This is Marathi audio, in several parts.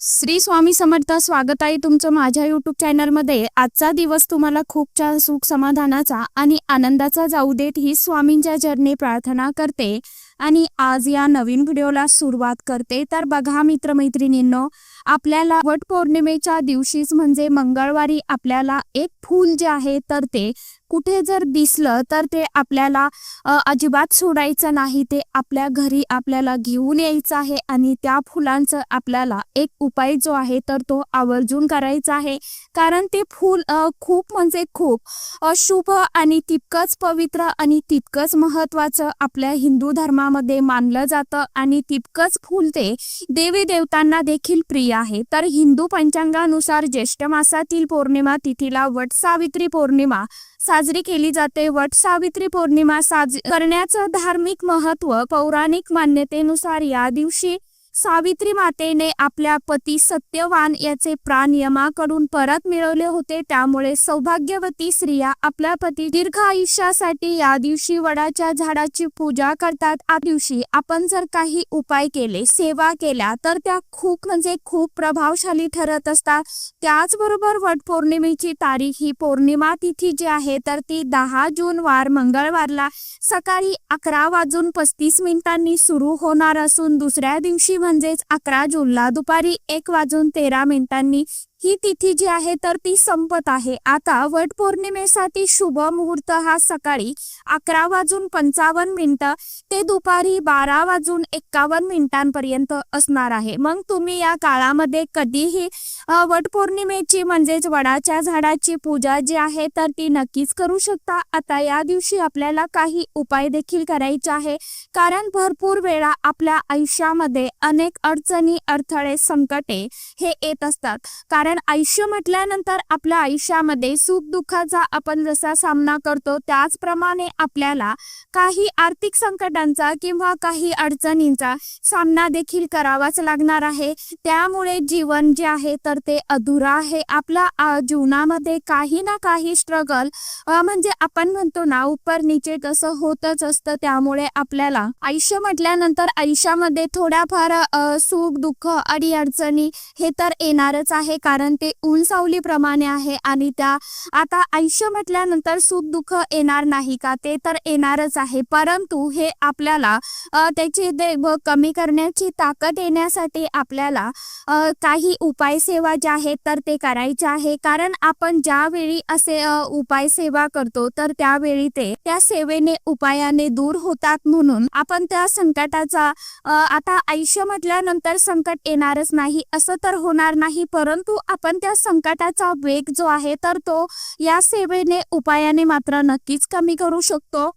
श्री स्वामी समर्थ स्वागत आहे तुमचं माझ्या युट्यूब चॅनलमध्ये आजचा दिवस तुम्हाला खूप छान सुख समाधानाचा आणि आनंदाचा जाऊ देत ही स्वामींच्या चरणी प्रार्थना करते. आणि आज या नवीन व्हिडिओला सुरुवात करते. तर बघा मित्रमैत्रिणींनो आपल्याला वट पौर्णिमेच्या दिवशीच म्हणजे मंगळवारी आपल्याला एक फूल जे आहे तर ते कुठे जर दिसलं तर ते आपल्याला अजिबात सोडायचं नाही. ते आपल्या घरी आपल्याला घेऊन यायचं आहे आणि त्या फुलांचं आपल्याला एक उपाय जो आहे तर तो आवर्जून करायचा आहे. कारण ते फूल खूप म्हणजे खूप शुभ आणि तितकंच पवित्र आणि तितकंच महत्वाचं आपल्या हिंदू धर्मामध्ये मानलं जातं आणि तितकंच फूल ते देवी देवतांना देखील प्रिय आहे. तर हिंदू पंचांगानुसार ज्येष्ठ मासातील पौर्णिमा तिथीला वट सावित्री पौर्णिमा साजरी केली जाते. वट सावित्री पौर्णिमा साज करण्याचं धार्मिक महत्त्व पौराणिक मान्यतेनुसार या दिवशी सावित्री मातेने आपल्या पती सत्यवान याचे प्राण यमाकडून परत मिळवले होते. त्यामुळे सौभाग्यवती स्त्रिया आपल्या पती दीर्घ आयुष्यासाठी या दिवशी वडाच्या झाडाची पूजा करतात. आ दिवशी आपण जर काही उपाय केले सेवा केल्या तर त्या खूप म्हणजे खूप प्रभावशाली ठरत असतात. त्याचबरोबर वट पौर्णिमेची तारीख ही पौर्णिमा तिथी जी आहे तर ती दहा जून वार मंगळवारला सकाळी अकरा वाजून पस्तीस मिनिटांनी सुरू होणार असून दुसऱ्या दिवशी म्हणजेच अकरा जूनला दुपारी एक वाजून तेरा मिनिटांनी ही तिथी जी आहे तर ती संपत आहे. आता वट पौर्णिमेसाठी शुभ मुहूर्त हा सकाळी अकरा वाजून पंचावन्न मिनिटं ते दुपारी बारा वाजून एक्कावन्न मिनिटांपर्यंत असणार आहे. मग तुम्ही या काळामध्ये कधीही वटपौर्णिमेची म्हणजेच वडाच्या झाडाची पूजा जी आहे तर ती नक्कीच करू शकता. आता या दिवशी आपल्याला काही उपाय देखील करायचे आहे. कारण भरपूर वेळा आपल्या आयुष्यामध्ये अनेक अडचणी अडथळे संकटे हे येत असतात. कारण आयुष्य म्हटल्यानंतर आपल्या आयुष्यामध्ये सुख दुःखाचा आपण जसा सामना करतो त्याचप्रमाणे आपल्याला काही आर्थिक संकटांचा किंवा काही अडचणींचा सामना देखील करावाच लागणार आहे. त्यामुळे जीवन जे आहे तर ते अधुरा आहे. आपल्या जीवनामध्ये काही ना काही स्ट्रगल म्हणजे आपण म्हणतो ना उपर नीचे तसं होतच असतं त्यामुळे आपल्याला आयुष्य म्हटल्यानंतर आयुष्यामध्ये थोड्याफार सुख दुःख अडी अडचणी हे तर येणारच आहे. कारण कारण ते ऊन सावलीप्रमाणे आहे आणि त्या आता आयुष्य म्हटल्यानंतर सुख दुःख येणार नाही का? ते तर येणारच आहे. परंतु हे आपल्याला त्याची कमी करण्याची ताकद येण्यासाठी आपल्याला काही उपाय सेवा ज्या आहेत तर ते करायचे आहे. कारण आपण ज्यावेळी असे उपाय सेवा करतो तर त्यावेळी ते त्या सेवेने उपायाने दूर होतात म्हणून आपण त्या संकटाचा आता आयुष्य म्हटल्यानंतर संकट येणारच नाही. असं तर होणार नाही. परंतु आपण त्या संकटाचा वेग जो आहे तर तो या सेवेने उपायाने मात्र नक्कीच कमी करू शकतो.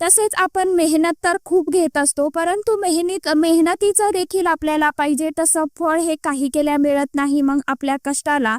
तसेच आपण मेहनत तर खूप घेत असतो परंतु मेहनत मेहनतीचं देखील आपल्याला पाहिजे तसं फळ हे काही केल्या मिळत नाही. मग आपल्या कष्टाला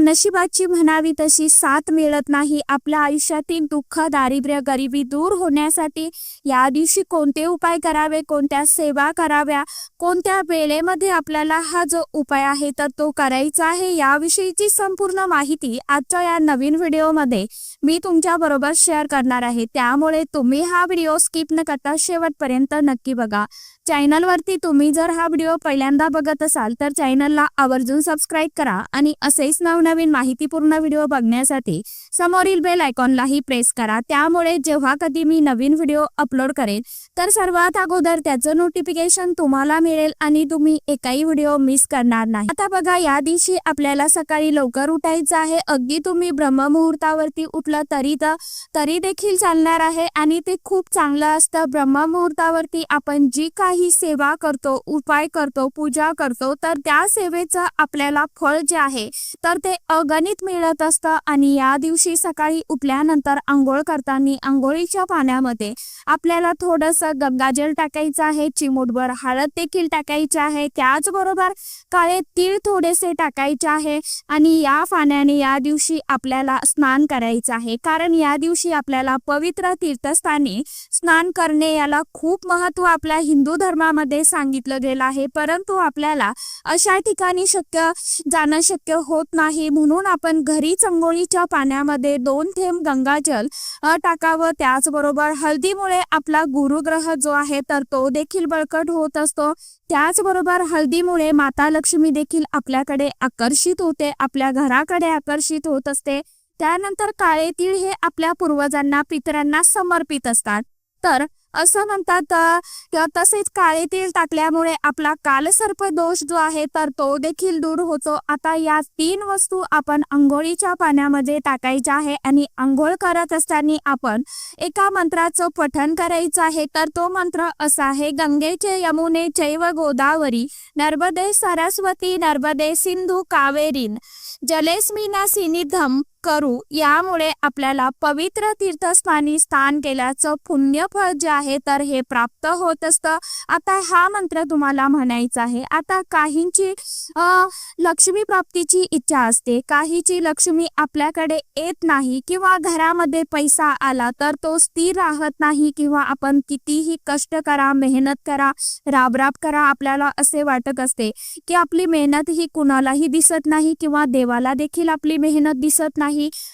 नशिबाची म्हणावी तशी साथ मिळत नाही. आपल्या आयुष्यातील दुःख दारिद्र्य गरिबी दूर होण्यासाठी या दिवशी कोणते उपाय करावे कोणत्या सेवा कराव्या कोणत्या वेळेमध्ये आपल्याला हा जो उपाय आहे तर तो करायचा आहे याविषयीची संपूर्ण माहिती आजच्या या नवीन व्हिडिओमध्ये मी तुमच्या बरोबर शेअर करणार आहे. त्यामुळे तुम्ही हा व्हिडिओ स्किप न करता शेवटपर्यंत नक्की बघा. चॅनलवरती तुम्ही जर हा व्हिडिओ पहिल्यांदा बघत असाल तर चॅनलला आवर्जून सबस्क्राईब करा आणि असेच नवनवीन माहितीपूर्ण व्हिडिओ बघण्यासाठी समोरील बेल आयकॉनलाही प्रेस करा. त्यामुळे जेव्हा कधी मी नवीन व्हिडिओ अपलोड करेन तर सर्वात अगोदर त्याचं नोटिफिकेशन तुम्हाला मिळेल आणि तुम्ही एकाही व्हिडिओ मिस करणार नाही. आता बघा या दिवशी आपल्याला सकाळी लवकर उठायचं आहे. अगदी तुम्ही ब्रह्ममुहूर्तावरती उठलं तरी तर तरी देखील चालणार आहे आणि ते खूप चांगलं असतं. ब्रह्ममुहूर्तावरती आपण जी काही सेवा करतो उपाय करतो पूजा करतो तर त्या सेवेचं आपल्याला फळ जे आहे तर ते अगणित मिळत असतं. आणि या दिवशी सकाळी उठल्यानंतर आंघोळ करताना आंघोळीच्या पाण्यामध्ये आपल्याला थोडंसं गंगाजल टाकायचं आहे चिमूटभर हळद देखील टाकायची आहे. त्याचबरोबर काळे तीळ थोडेसे टाकायचे आहे. आणि या पाण्याने या दिवशी आपल्याला स्नान करायचं आहे. कारण या दिवशी आपल्याला पवित्र तीर्थस्थानी स्नान करणे याला खूप महत्त्व आपल्या हिंदू धर्मामध्ये सांगितलं गेलं आहे. परंतु आपल्याला अशा ठिकाणी शक्य जाणं शक्य होत नाही. म्हणून आपण घरी चंगोळीच्या पाण्यामध्ये दोन थेंब गंगाजल टाकावं. त्याचबरोबर हळदीमुळे आपला गुरुग्रह जो आहे तर तो देखील बळकट होत असतो. त्याचबरोबर हळदीमुळे माता लक्ष्मी देखील आपल्याकडे आकर्षित होते. आपल्या घराकडे आकर्षित होत असते. त्यानंतर काळे तीळ हे आपल्या पूर्वजांना पितरांना समर्पित असतात. तर असं म्हणतात किंवा तसेच काळे तीळ टाकल्यामुळे आपला कालसर्प दोष जो आहे तर तो देखील दूर होतो. आता या तीन वस्तू आपण आंघोळीच्या पाण्यामध्ये टाकायच्या आहे आणि आंघोळ करत असताना आपण एका मंत्राचं पठण करायचं आहे. तर तो मंत्र असा आहे गंगेचे यमुने चैव गोदावरी नर्मदे सरस्वती नर्मदे सिंधू कावेरीन जलेस्मिना सिनिधम करू. यामुळे आपल्याला पवित्र तीर्थस्थानी स्थान केल्याचं पुण्यफळ जे आहे तर हे प्राप्त होत असतं. आता हा मंत्र तुम्हाला म्हणायचा आहे. आता काहींची लक्ष्मी प्राप्तीची इच्छा असते. काहीची लक्ष्मी आपल्याकडे येत नाही किंवा घरामध्ये पैसा आला तर तो स्थिर राहत नाही किंवा आपण कितीही कष्ट करा मेहनत करा राबराब करा आपल्याला असे वाटत असते की आपली मेहनत ही कुणालाही दिसत नाही किंवा देवाला देखील आपली मेहनत दिसत नाही.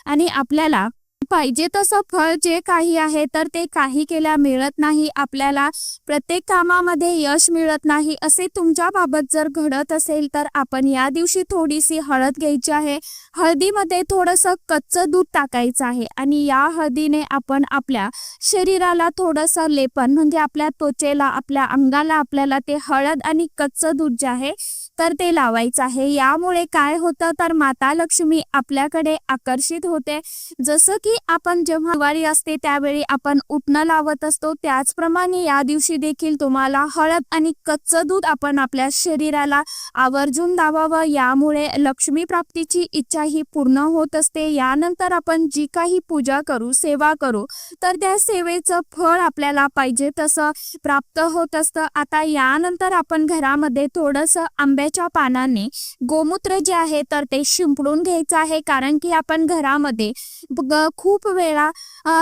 आणि आपल्याला पाहिजे तसं फळ जे काही आहे तर ते काही केल्या मिळत नाही. आपल्याला प्रत्येक कामामध्ये यश मिळत नाही. असे तुमच्या बाबत जर घडत असेल तर आपण या दिवशी थोडीशी हळद घ्यायची आहे. हळदीमध्ये थोडंसं कच्चं दूध टाकायचं आहे. आणि या हळदीने आपण आपल्या शरीराला थोडंसं लेपन म्हणजे आपल्या त्वचेला आपल्या अंगाला आपल्याला ते हळद आणि कच्चं दूध जे आहे तर ते लावायचं आहे. यामुळे काय होतं? तर माता लक्ष्मी आपल्याकडे आकर्षित होते. जसं की आपण जेव्हा दिवाळी असते त्यावेळी आपण उठणं लावत असतो. त्याचप्रमाणे या दिवशी देखील तुम्हाला हळद आणि कच्चं दूध आपण आपल्या शरीराला आवर्जून लावावं. यामुळे लक्ष्मी प्राप्तीची इच्छा ही पूर्ण होत असते. यानंतर आपण जी काही पूजा करू सेवा करू तर त्या सेवेचं फळ आपल्याला पाहिजे तसं प्राप्त होत असतं. आता यानंतर आपण घरामध्ये थोडंसं आंब्या आंब्याच्या पानाने गोमूत्र जे आहे तर ते शिंपडून घ्यायचं आहे. कारण की आपण घरामध्ये खूप वेळा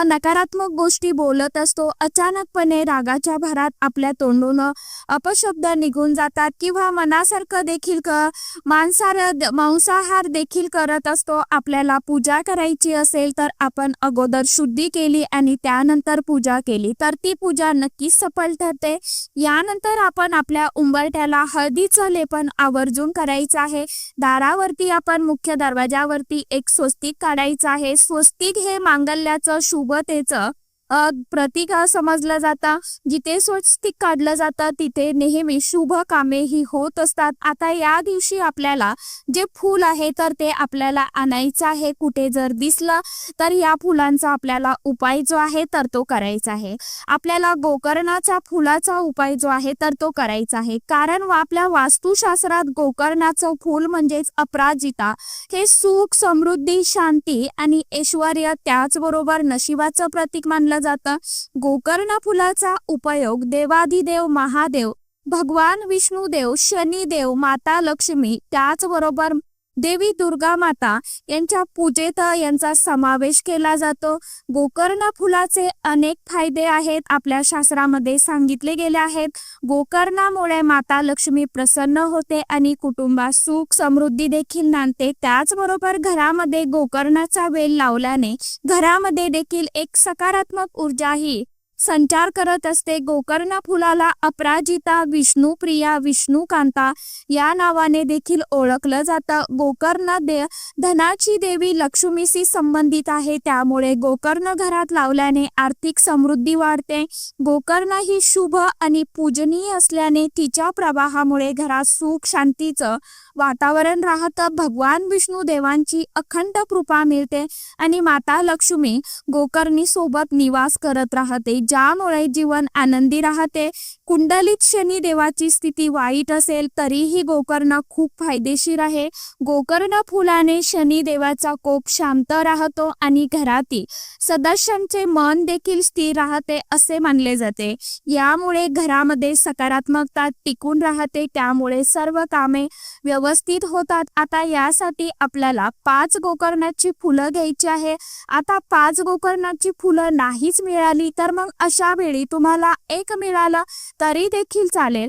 नकारात्मक गोष्टी बोलत असतो. अचानकपणे रागाच्या भरात आपल्या तोंडून अपशब्द निघून जातात किंवा मनासारखं देखील मांसार मांसाहार मांसाहार देखील करत असतो. आपल्याला पूजा करायची असेल तर आपण अगोदर शुद्धी केली आणि त्यानंतर पूजा केली तर ती पूजा नक्कीच सफल ठरते. यानंतर आपण आपल्या उंबरठ्याला हळदीचं लेपन आवर्जून करायचं आहे. दारावरती आपण मुख्य दरवाजावरती एक स्वस्तिक काढायचं आहे. स्वस्तिक हे मांगल्याचं शुभतेचं प्रतीक अ, समजलं जातं. जिथे स्वस्तिक काढलं जातं तिथे नेहमी शुभ कामे ही होत असतात. आता या दिवशी आपल्याला जे फूल आहे तर ते आपल्याला आणायचं आहे. कुठे जर दिसलं तर या फुलांचा आपल्याला उपाय जो आहे तर तो करायचा आहे. आपल्याला गोकर्णाचा फुलाचा उपाय जो आहे तर तो करायचा आहे. कारण आपल्या वास्तुशास्त्रात गोकर्णाचं फूल म्हणजेच अपराजिता हे सुख समृद्धी शांती आणि ऐश्वर त्याचबरोबर नशिबाचं प्रतीक मानलं जातं. गोकर्ण फुलाचा उपयोग देवाधिदेव महादेव भगवान विष्णुदेव शनिदेव माता लक्ष्मी त्याचबरोबर देवी दुर्गा माता यांच्या पूजेत यांचा समावेश केला जातो. गोकर्ण फुलाचे अनेक फायदे आहेत आपल्या शास्त्रामध्ये सांगितले गेले आहेत. गोकर्णामुळे माता लक्ष्मी प्रसन्न होते आणि कुटुंबात सुख समृद्धी देखील नांदते. त्याचबरोबर घरामध्ये गोकर्णाचा वेल लावल्याने घरामध्ये देखील एक सकारात्मक ऊर्जाही संचार करत असते. गोकर्ण फुलाला अपराजिता विष्णुप्रिया विष्णुकांता या नावाने देखील ओळखलं जातं. गोकर्ण दे धनाची देवी लक्ष्मीशी संबंधित आहे. त्यामुळे गोकर्ण घरात लावल्याने आर्थिक समृद्धी वाढते. गोकर्ण ही शुभ आणि पूजनीय असल्याने तिच्या प्रवाहामुळे घरात सुख शांतीचं वातावरण राहतं. भगवान विष्णू देवांची अखंड कृपा मिळते आणि माता लक्ष्मी गोकर्णी सोबत निवास करत राहते. ज्यामुळे जीवन आनंदी राहते. कुंडलीत शनी देवाची स्थिती वाईट असेल तरीही गोकर्ण खूप फायदेशीर आहे. गोकर्ण फुलाने शनी देवाचा कोप शांत राहतो आणि घरातील सदस्यांचे मन देखील स्थिर राहते असे मानले जाते. यामुळे घरामध्ये सकारात्मकता टिकून राहते. त्यामुळे सर्व कामे व्यवस्थित व्यवस्थित होतात. आता यासाठी आपल्याला पाच गोकर्णाची फुलं घ्यायची आहे. आता पाच गोकर्णाची फुलं नाहीच मिळाली तर मग अशा वेळी तुम्हाला एक मिळालं तरी देखील चालेल.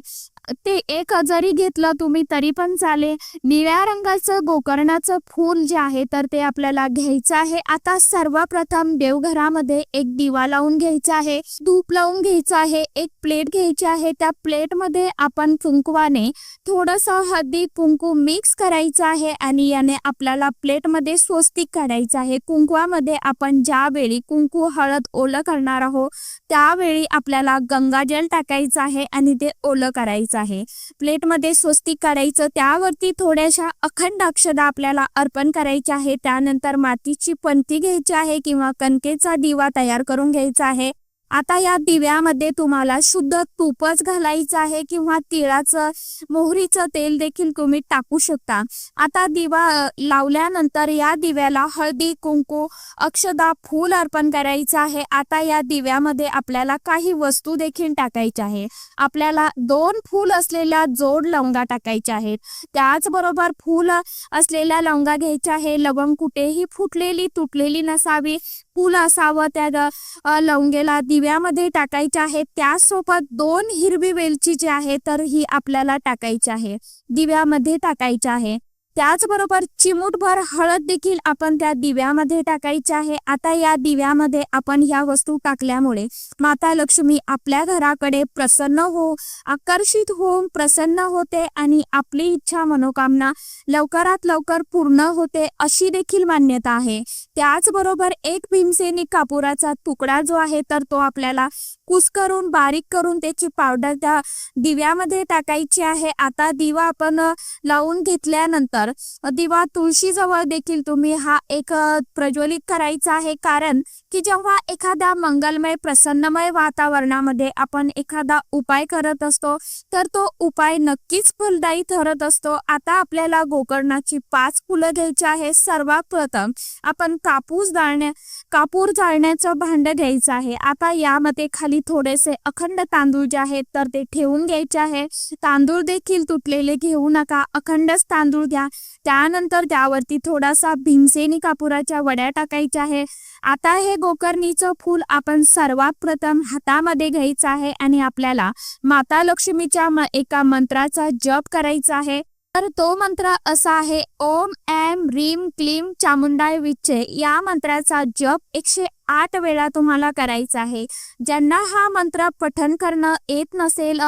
ते एक जरी घेतलं तुम्ही तरी पण चालेल. निळ्या रंगाचं गोकर्णाचं फूल जे आहे तर ते आपल्याला घ्यायचं आहे. आता सर्वप्रथम देवघरामध्ये एक दिवा लावून घ्यायचा आहे धूप लावून घ्यायचं आहे एक प्लेट घ्यायची आहे. त्या प्लेटमध्ये आपण कुंकवाने थोडस हळदी कुंकू मिक्स करायचं आहे आणि याने आपल्याला प्लेटमध्ये स्वस्तिक काढायचं आहे. कुंकवामध्ये आपण ज्यावेळी कुंकू हळद ओलं करणार आहोत त्यावेळी आपल्याला गंगाजल टाकायचं आहे आणि ते ओलं करायचं आहे. प्लेटमध्ये स्वस्तिक काढायचं त्यावरती थोड्याशा अखंड अक्षदा आपल्याला अर्पण करायचे आहे. त्यानंतर मातीची पंती घ्यायची आहे किंवा कणकेचा दिवा तयार करून घ्यायचा आहे. आता या दिव्यामध्ये तुम्हाला शुद्ध तूपच घालायचं आहे किंवा तिळाचं मोहरीचं तेल देखील तुम्ही टाकू शकता. आता दिवा लावल्यानंतर या दिव्याला हळदी कुंकू अक्षदा फूल अर्पण करायचं आहे. आता या दिव्यामध्ये आपल्याला काही वस्तू देखील टाकायच्या आहे आपल्याला दोन फूल असलेल्या जोड लवंगा टाकायच्या आहेत. त्याचबरोबर फूल असलेल्या लवंगा घ्यायच्या आहे. लवंग कुठेही फुटलेली तुटलेली नसावी. फूल असावं त्या लवंगेला दिव्यामध्ये टाकायचे आहे त्यासोबत दोन हिरवी वेलची जी आहे तर ही आपल्याला टाकायची आहे. दिव्यामध्ये टाकायची आहे. त्याचबरोबर चिमूटभर हळद देखील आपण त्या दिव्यामध्ये टाकायची आहे. आता या दिव्यामध्ये आपण ह्या वस्तू टाकल्यामुळे माता लक्ष्मी आपल्या घराकडे प्रसन्न हो आकर्षित होऊन प्रसन्न होते आणि आपली इच्छा मनोकामना लवकरात लवकर पूर्ण होते अशी देखील मान्यता आहे. त्याचबरोबर एक भीमसेनी कापुराचा तुकडा जो आहे तर तो आपल्याला कुस करून बारीक करून त्याची पावडर त्या दिव्यामध्ये टाकायची आहे. आता दिवा आपण लावून घेतल्यानंतर अ, दिवा तुळशीजवळ देखील तुम्ही हा एक प्रज्वलित करायचा आहे. कारण की जेव्हा एखाद्या मंगलमय प्रसन्नमय वातावरणामध्ये आपण एखादा उपाय करत असतो तर तो उपाय नक्कीच फलदायी ठरत असतो. आता आपल्याला गोकर्णाची पाच फुलं घ्यायची आहे सर्वात प्रथम आपण कापूस जाळण्या कापूर जाळण्याचं भांड घ्यायचं आहे. आता यामध्ये खाली थोडेसे अखंड तांदूळ जे आहेत तर ते ठेवून घ्यायचे आहे. तांदूळ देखील तुटलेले घेऊ नका. अखंडच तांदूळ घ्या. त्यानंतर त्यावरती थोडासा भीमसेनी कापुराच्या वड्या टाकायच्या आहे. आता हे गोकर्णीचं फूल आपण सर्वात प्रथम हातामध्ये घ्यायचं आहे आणि आपल्याला माता लक्ष्मीच्या म- एका मंत्राचा जप करायचा आहे. तर तो मंत्र असा आहे ओम एम रीम क्लीम चामुंडाय विच्चे. या मंत्राचा जप एकशे आठ वेळा तुम्हाला करायचा आहे. ज्यांना हा मंत्र पठन करणं येत नसेल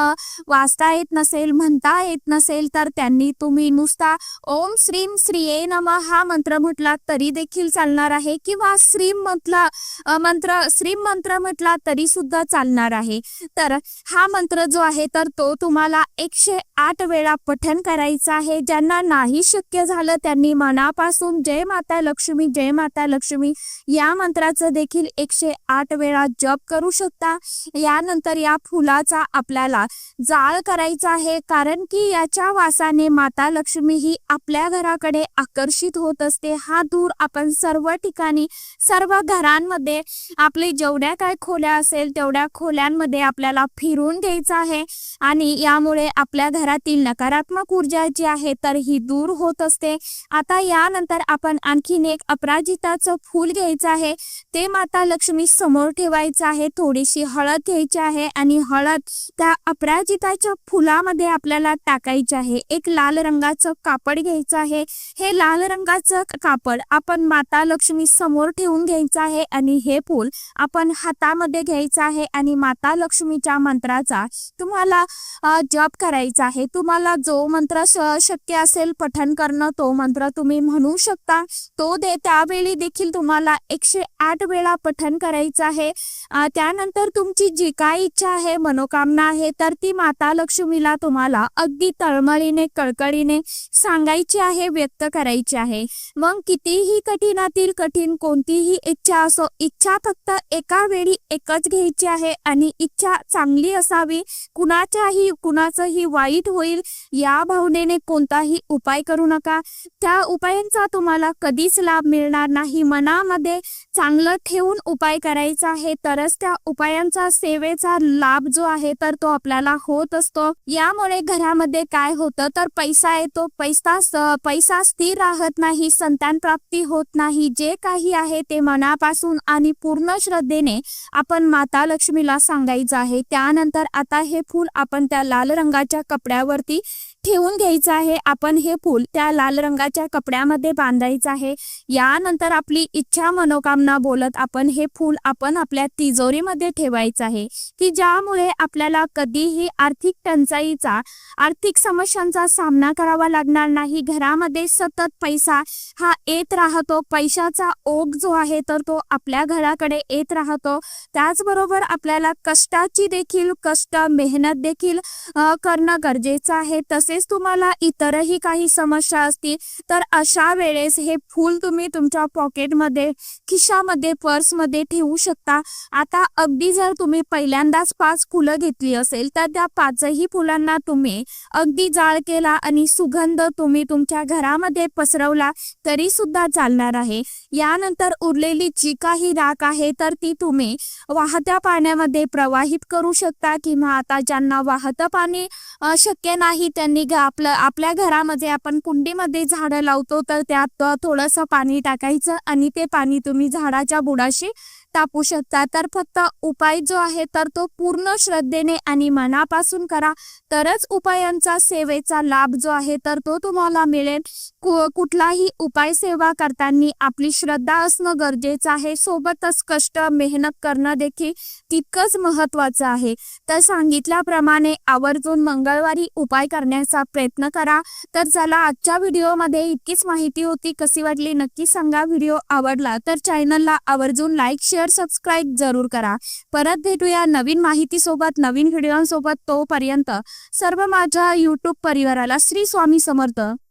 वाचता येत नसेल म्हणता येत नसेल तर त्यांनी तुम्ही नुसता ओम श्रीम श्रीये नम हा मंत्र म्हटला तरी देखील चालणार आहे किंवा श्रीम म्हटला मंत्र श्रीम मंत्र म्हटला तरी सुद्धा चालणार आहे. तर हा मंत्र जो आहे तर तो तुम्हाला एकशे आठ वेळा पठन करायचा आहे. ज्यांना नाही शक्य झालं त्यांनी मनापासून जय माता लक्ष्मी जय माता लक्ष्मी या मंत्राचं देखील एकशे आठ वेळा जप करू शकता. यानंतर या फुलाचा आपल्याला जाळ करायचा आहे. कारण की याच्या वासाने माता लक्ष्मी ही आपल्या घराकडे आकर्षित होत असते. हा दूर आपण सर्व ठिकाणी सर्व घरांमध्ये आपली जेवढ्या काय खोल्या असेल तेवढ्या खोल्यांमध्ये आपल्याला फिरून घ्यायचं आहे. आणि यामुळे आपल्या घरातील नकारात्मक ऊर्जा जी आहे तर ही दूर होत असते. आता यानंतर आपण आणखीन एक अपराजिताचं फूल घ्यायचं आहे. ते माता लक्ष्मी समोर ठेवायचं आहे थोडीशी हळद घ्यायची आहे आणि हळद त्या अपराजिताच्या फुलामध्ये आपल्याला टाकायचे आहे. एक लाल रंगाचं कापड घ्यायचं आहे. हे लाल रंगाचं कापड आपण माता लक्ष्मी समोर ठेवून घ्यायचं आहे आणि हे फूल आपण हातामध्ये घ्यायचं आहे आणि माता लक्ष्मीच्या मंत्राचा तुम्हाला जप करायचा आहे. तुम्हाला जो मंत्र शक्य असेल पठन करणं तो मंत्र तुम्ही म्हणू शकता. तो दे त्यावेळी देखील तुम्हाला एकशे आठ वेळा पठन करायचं आहे. त्यानंतर तुमची जी काय इच्छा आहे मनोकामना आहे तर ती माता लक्ष्मीला तुम्हाला अगदी तळमळीने कळकळीने सांगायची आहे व्यक्त करायची आहे. मग कितीही कठीणातील कठीण कोणतीही इच्छा असो इच्छा फक्त एका वेळी एकच घ्यायची आहे आणि इच्छा चांगली असावी. कुणाच्याही कुणाचंही वाईट होईल या भावनेने कोणताही उपाय करू नका. त्या उपायांचा तुम्हाला कधीच लाभ मिळणार नाही. मनामध्ये चांगलं ठेव ठेवून उपाय करायचा आहे तरच त्या उपायांचा सेवेचा लाभ जो आहे तर तो आपल्याला होत असतो. यामुळे घरामध्ये काय होतं तर पैसा येतो. पैसा पैसा स्थिर राहत नाही संतान प्राप्ती होत नाही. जे काही आहे ते मनापासून आणि पूर्ण श्रद्धेने आपण माता लक्ष्मीला सांगायचं आहे. त्यानंतर आता हे फूल आपण त्या लाल रंगाच्या कपड्यावरती ठेवून घ्यायचं आहे. आपण हे फूल त्या लाल रंगाच्या कपड्यामध्ये बांधायचं आहे. यानंतर आपली इच्छा मनोकामना बोलत आपण हे फूल आपण आपल्या तिजोरीमध्ये ठेवायचं आहे. की ज्यामुळे आपल्याला कधीही आर्थिक टंचाईचा आर्थिक समस्यांचा सामना करावा लागणार नाही. घरामध्ये सतत पैसा हा येत राहतो. पैशाचा ओघ जो आहे तर तो आपल्या घराकडे येत राहतो. त्याचबरोबर आपल्याला कष्टाची देखील कष्ट मेहनत देखील करणं गरजेचं आहे. तसेच तुम्हाला इतरही काही समस्या असतील तर अशा वेळेस हे फूल तुम्ही तुमच्या पॉकेटमध्ये खिशामध्ये पर्समध्ये ठेवू शकता. आता अगदी जर तुम्ही पहिल्यांदाच पाच फुलं घेतली असेल तर त्या पाचही फुलांना तुम्ही अगदी जाळ केला आणि सुगंध तुम्ही तुमच्या घरामध्ये पसरवला तरी सुद्धा चालणार आहे. यानंतर उरलेली जी काही राख आहे तर ती तुम्ही वाहत्या पाण्यामध्ये प्रवाहित करू शकता किंवा आता ज्यांना वाहतं पाणी शक्य नाही त्यांनी आणि आपलं आपल्या घरामध्ये आपण कुंडीमध्ये झाडं लावतो तर त्यात थोडंसं पाणी टाकायचं आणि ते पाणी तुम्ही झाडाच्या बुडाशी टाकू शकता. तर फक्त उपाय जो आहे तर तो पूर्ण श्रद्धेने आणि मनापासून करा. तरच उपायांचा सेवेचा लाभ जो आहे तर तो तुम्हाला मिळेल. कुठलाही उपाय सेवा करताना आपली श्रद्धा असणं गरजेचं आहे. सोबतच कष्ट मेहनत करणं देखील तितकंच महत्वाचं आहे. तर सांगितल्याप्रमाणे आवर्जून मंगळवारी उपाय करण्याचा प्रयत्न करा. तर चला आजच्या व्हिडिओमध्ये इतकीच माहिती होती. कशी वाटली? नक्की सांगा. व्हिडिओ आवडला तर चॅनलला आवर्जून लाईक शेअर सबस्क्राईब जरूर करा. परत भेटूया नवीन माहितीसोबत नवीन व्हिडिओसोबत तोपर्यंत सर्व माझ्या यूट्यूब परिवाराला श्री स्वामी समर्थ.